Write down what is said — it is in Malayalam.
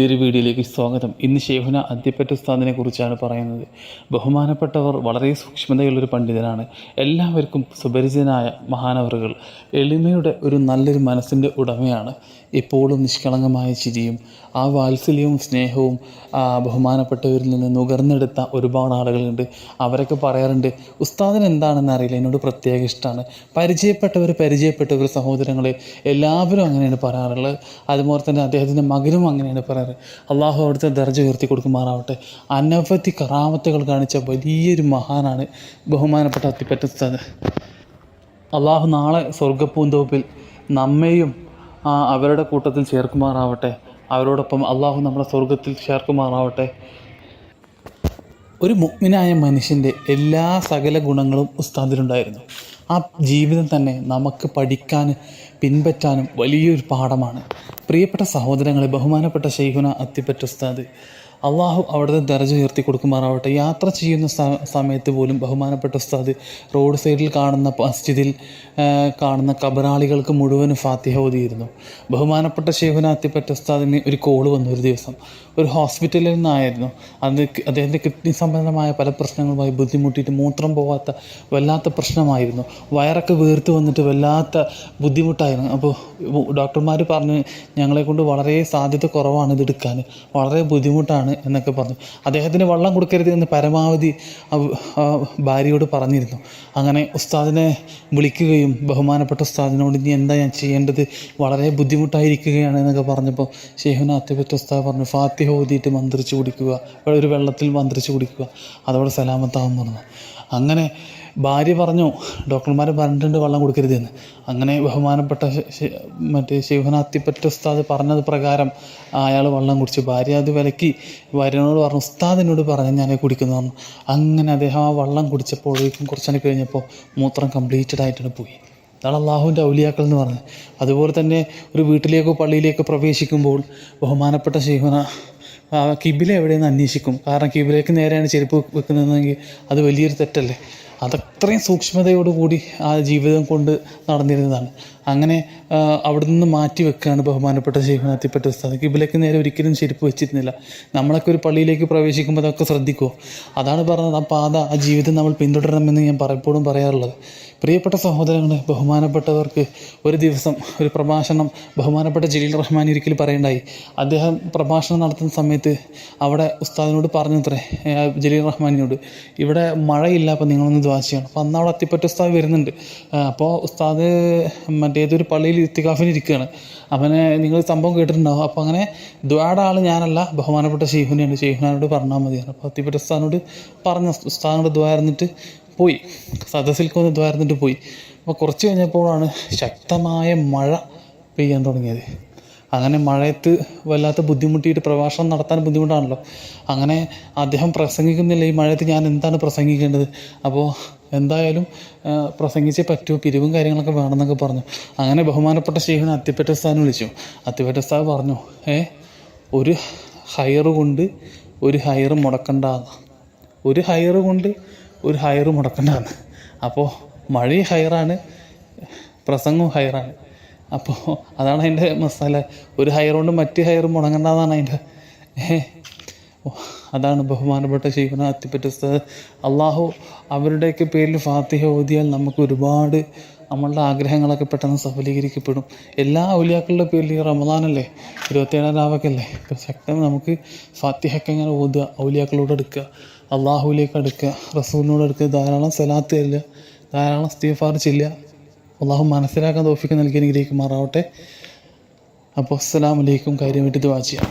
പുതിയൊരു വീഡിയോയിലേക്ക് സ്വാഗതം. ഇന്ന് ഷെയ്ഖുന അദ്യപ്പറ്റ ഉസ്താദിനെ കുറിച്ചാണ് പറയുന്നത്. ബഹുമാനപ്പെട്ടവർ വളരെ സൂക്ഷ്മതയുള്ളൊരു പണ്ഡിതനാണ്. എല്ലാവർക്കും സുപരിചിതനായ മഹാനവറുകൾ. എളിമയുടെ ഒരു നല്ലൊരു മനസ്സിന്റെ ഉടമയാണ്. എപ്പോഴും നിഷ്കളങ്കമായ ചിരിയും ആ വാത്സല്യവും സ്നേഹവും ബഹുമാനപ്പെട്ടവരിൽ നിന്ന് നുകർന്നെടുത്ത ഒരുപാട് ആളുകളുണ്ട്. അവരൊക്കെ പറയാറുണ്ട് ഉസ്താദിന് എന്താണെന്ന് അറിയില്ല. എന്നോട് പ്രത്യേക ഇഷ്ടമാണ്. പരിചയപ്പെട്ടവർ പരിചയപ്പെട്ടവർ സഹോദരങ്ങളെ എല്ലാവരും അങ്ങനെയാണ് പറയാറുള്ളത്. അതുപോലെ തന്നെ അദ്ദേഹത്തിന്റെ മകനും അങ്ങനെയാണ് പറയാറ് അള്ളാഹു അവിടുത്തെ ദർജ ഉയർത്തി കൊടുക്കുമാറാവട്ടെ. അനവധി കറാമത്തുകൾ കാണിച്ച വലിയൊരു മഹാനാണ് ബഹുമാനപ്പെട്ട അത്തിപ്പറ്റ ഉസ്താദ് അള്ളാഹു നാളെ സ്വർഗപ്പൂന്തോപ്പിൽ നമ്മെയും അവരുടെ കൂട്ടത്തിൽ ചേർക്കുമാറാവട്ടെ. അവരോടൊപ്പം അള്ളാഹു നമ്മളെ സ്വർഗത്തിൽ ചേർക്കുമാറാവട്ടെ. ഒരു മുഗ്മിനായ മനുഷ്യന്റെ എല്ലാ സകല ഗുണങ്ങളും ഉസ്താദിലുണ്ടായിരുന്നു. ആ ജീവിതം തന്നെ നമുക്ക് പഠിക്കാനും പിൻപറ്റാനും വലിയൊരു പാഠമാണ്. പ്രിയപ്പെട്ട സഹോദരങ്ങളെ ബഹുമാനപ്പെട്ട ഷെയ്ഖുന അത്തിപ്പറ്റ ഉസ്താദ് അള്ളാഹു അവിടുത്തെ ദർജ ഉയർത്തി കൊടുക്കുമാറാവട്ടെ. യാത്ര ചെയ്യുന്ന സമയത്ത് പോലും ബഹുമാനപ്പെട്ട ഉസ്താദ് റോഡ് സൈഡിൽ കാണുന്ന മസ്ജിദിൽ കാണുന്ന കബറാളികൾക്ക് മുഴുവനും ഫാത്തിഹ ഓതിയിരുന്നു. ബഹുമാനപ്പെട്ട ശേഖുനാത്തിപ്പറ്റ ഉസ്താദിന് ഒരു കോൾ വന്നു ഒരു ദിവസം. ഒരു ഹോസ്പിറ്റലിൽ നിന്നായിരുന്നു. അത് അദ്ദേഹത്തിന്റെ കിഡ്നി സംബന്ധമായ പല പ്രശ്നങ്ങളുമായി ബുദ്ധിമുട്ടിയിട്ട് മൂത്രം പോവാത്ത വല്ലാത്ത പ്രശ്നമായിരുന്നു. വയറൊക്കെ വീർത്ത് വന്നിട്ട് വല്ലാത്ത ബുദ്ധിമുട്ടായിരുന്നു. അപ്പോൾ ഡോക്ടർമാർ പറഞ്ഞ് ഞങ്ങളെ കൊണ്ട് വളരെ സാധ്യത കുറവാണ് ഇത് എടുക്കാൻ. വളരെ ബുദ്ധിമുട്ടാണ് എന്നൊക്കെ പറഞ്ഞു. അദ്ദേഹത്തിന് വള്ളം കൊടുക്കരുത് എന്ന് പരമാവധി ഭാര്യയോട് പറഞ്ഞിരുന്നു. അങ്ങനെ ഉസ്താദിനെ വിളിക്കുകയും ബഹുമാനപ്പെട്ട ഉസ്താദിനോട് ഇനി എന്താ ഞാൻ ചെയ്യേണ്ടത്? വളരെ ബുദ്ധിമുട്ടായിരിക്കുകയാണ് എന്നൊക്കെ പറഞ്ഞപ്പോൾ ഷെയ്ഖുന അത്യപറ്റ ഉസ്താദ് പറഞ്ഞു ഫാത്തിഹ ഓതിയിട്ട് മന്ത്രിച്ച് കുടിക്കുക ഒരു വെള്ളത്തിൽ മന്ത്രിച്ച് കുടിക്കുക അതോടെ സലാമത്താവും പറഞ്ഞു. അങ്ങനെ ഭാര്യ പറഞ്ഞു ഡോക്ടർമാർ പറഞ്ഞിട്ടുണ്ട് വെള്ളം കൊടുക്കരുതെന്ന് അങ്ങനെ ബഹുമാനപ്പെട്ട മറ്റേ ശിവനാത്തിപ്പറ്റ ഉസ്താദ് പറഞ്ഞത് പ്രകാരം അയാൾ വെള്ളം കുടിച്ചു. ഭാര്യ അത് വിലക്കി ഭാര്യനോട് പറഞ്ഞു ഉസ്താദിനോട് പറഞ്ഞു ഞാൻ കുടിക്കുന്നു പറഞ്ഞു. അങ്ങനെ അദ്ദേഹം ആ വെള്ളം കുടിച്ചപ്പോഴേക്കും കുറച്ചു കഴിഞ്ഞപ്പോൾ മൂത്രം കംപ്ലീറ്റഡ് ആയിട്ടാണ് പോയി. അതാണ് അള്ളാഹുവിന്റെ ഔലിയാക്കൾ എന്ന് പറഞ്ഞത്. അതുപോലെ തന്നെ ഒരു വീട്ടിലേക്കോ പള്ളിയിലേക്കോ പ്രവേശിക്കുമ്പോൾ ബഹുമാനപ്പെട്ട ശീഹന കിബില എവിടെയെന്ന് അന്വേഷിക്കും. കാരണം കിബിലേക്ക് നേരെയാണ് ചെരുപ്പ് വെക്കുന്നതെങ്കിൽ അത് വലിയൊരു തെറ്റല്ലേ? അതത്രയും സൂക്ഷ്മതയോടുകൂടി ആ ജീവിതം കൊണ്ട് നടന്നിരുന്നതാണ്. അങ്ങനെ അവിടെ നിന്ന് മാറ്റി വെക്കുകയാണ് ബഹുമാനപ്പെട്ട ശൈഖനാത്തിപ്പെട്ട ഉസ്താദ് കിബിലേക്ക് നേരെ ഒരിക്കലും ചെരുപ്പ് വെച്ചിരുന്നില്ല. നമ്മളൊക്കെ ഒരു പള്ളിയിലേക്ക് പ്രവേശിക്കുമ്പോൾ അതൊക്കെ ശ്രദ്ധിക്കുമോ അതാണ് പറഞ്ഞത്. ആ പാത ആ ജീവിതം നമ്മൾ പിന്തുടരണമെന്ന് ഞാൻ പലപ്പോഴും പറയാറുള്ളത്. പ്രിയപ്പെട്ട സഹോദരങ്ങളെ ബഹുമാനപ്പെട്ടവർക്ക് ഒരു ദിവസം ഒരു പ്രഭാഷണം ബഹുമാനപ്പെട്ട ജലീൽ റഹ്മാൻ ഒരിക്കൽ പറയണ്ടായി. അദ്ദേഹം പ്രഭാഷണം നടത്തുന്ന സമയത്ത് അവിടെ ഉസ്താദിനോട് പറഞ്ഞു അത്രേ ജലീൽ റഹ്മാനിനോട് ഇവിടെ മഴയില്ല അപ്പോൾ നിങ്ങളൊന്ന് ദ്വാ ചെയ്യണം. അപ്പോൾ അന്ന് അവിടെ അത്തിപ്പറ്റ ഉസ്താദ് വരുന്നുണ്ട്. അപ്പോൾ ഉസ്താദ് മറ്റേതൊരു പള്ളിയിൽ ഇത്തികാഫിന് ഇരിക്കുകയാണ്. അവനെ നിങ്ങൾ സംഭവം കേട്ടിട്ടുണ്ടാവും. അപ്പോൾ അങ്ങനെ ദ്വാഡ ആൾ ഞാനല്ല ബഹുമാനപ്പെട്ട ഷെയ്ഖുനെയാണ് ഷെയ്ഖുനാനോട് പറഞ്ഞാൽ മതിയാണ് അപ്പോൾ അത്തിപ്പറ്റ ഉസ്താദിനോട് പറഞ്ഞു സ്ഥാനോട് ദ്വായിരുന്നിട്ട് പോയി. സദസ്സിലേക്ക് ഒന്ന് ദ്വാരുന്നിട്ട് പോയി. അപ്പോൾ കുറച്ച് കഴിഞ്ഞപ്പോഴാണ് ശക്തമായ മഴ പെയ്യാൻ തുടങ്ങിയത്. അങ്ങനെ മഴയത്ത് വല്ലാത്ത ബുദ്ധിമുട്ടിയിട്ട് പ്രഭാഷണം നടത്താൻ ബുദ്ധിമുട്ടാണല്ലോ. അങ്ങനെ അദ്ദേഹം പ്രസംഗിക്കുന്നില്ല ഈ മഴയത്ത് ഞാൻ എന്താണ് പ്രസംഗിക്കേണ്ടത്? അപ്പോൾ എന്തായാലും പ്രസംഗിച്ചേ പറ്റൂ പിരിവും കാര്യങ്ങളൊക്കെ വേണമെന്നൊക്കെ പറഞ്ഞു. അങ്ങനെ ബഹുമാനപ്പെട്ട ശേഖരൻ അത്തിപ്പറ്റ സ്ഥാനം വിളിച്ചു. അത്തിപ്പറ്റ സ്ഥാനം പറഞ്ഞു ഏ ഒരു ഹയർ കൊണ്ട് ഒരു ഹയർ മുടക്കണ്ട ഒരു ഹയർ കൊണ്ട് ഒരു ഹയർ മുടക്കണ്ടാന്ന്. അപ്പോൾ മഴയും ഹയറാണ് പ്രസംഗവും ഹയറാണ്. അപ്പോൾ അതാണ് അതിന്റെ മസാല. ഒരു ഹയർ കൊണ്ട് മറ്റ് ഹയർ മുടങ്ങേണ്ടതാണ് അതിന്റെ അതാണ് ബഹുമാനപ്പെട്ട ശൈഖന അത്തിപ്പറ്റ അള്ളാഹു അവരുടെയൊക്കെ പേരിൽ ഫാത്തിഹ ഓതിയാൽ നമുക്ക് ഒരുപാട് നമ്മളുടെ ആഗ്രഹങ്ങളൊക്കെ പെട്ടെന്ന് സഫലീകരിക്കപ്പെടും. എല്ലാ ഔലിയാക്കളുടെ പേരിൽ ഈ റമദാനല്ലേ? ഇരുപത്തേഴാം ലാവക്കല്ലേ ഇപ്പം ശക്തം നമുക്ക് ഫാത്തിഹൊക്കെ ഇങ്ങനെ ഓതുക ഔലിയാക്കളോട് എടുക്കുക അള്ളാഹുവിലേക്ക് അടുക്കുക റസൂലിനോട് എടുക്കുക ധാരാളം സലാത്ത് തരില്ല ധാരാളം സ്തീഫാർ ചെല്ലുക. അള്ളാഹു മനസ്സിലാക്കാൻ തോഫിക്ക് നൽകി മാറാവട്ടെ അപ്പോൾ അസ്സലാമലൈക്കും കാര്യമായിട്ട് ഇത് വാച്ച് ചെയ്യാം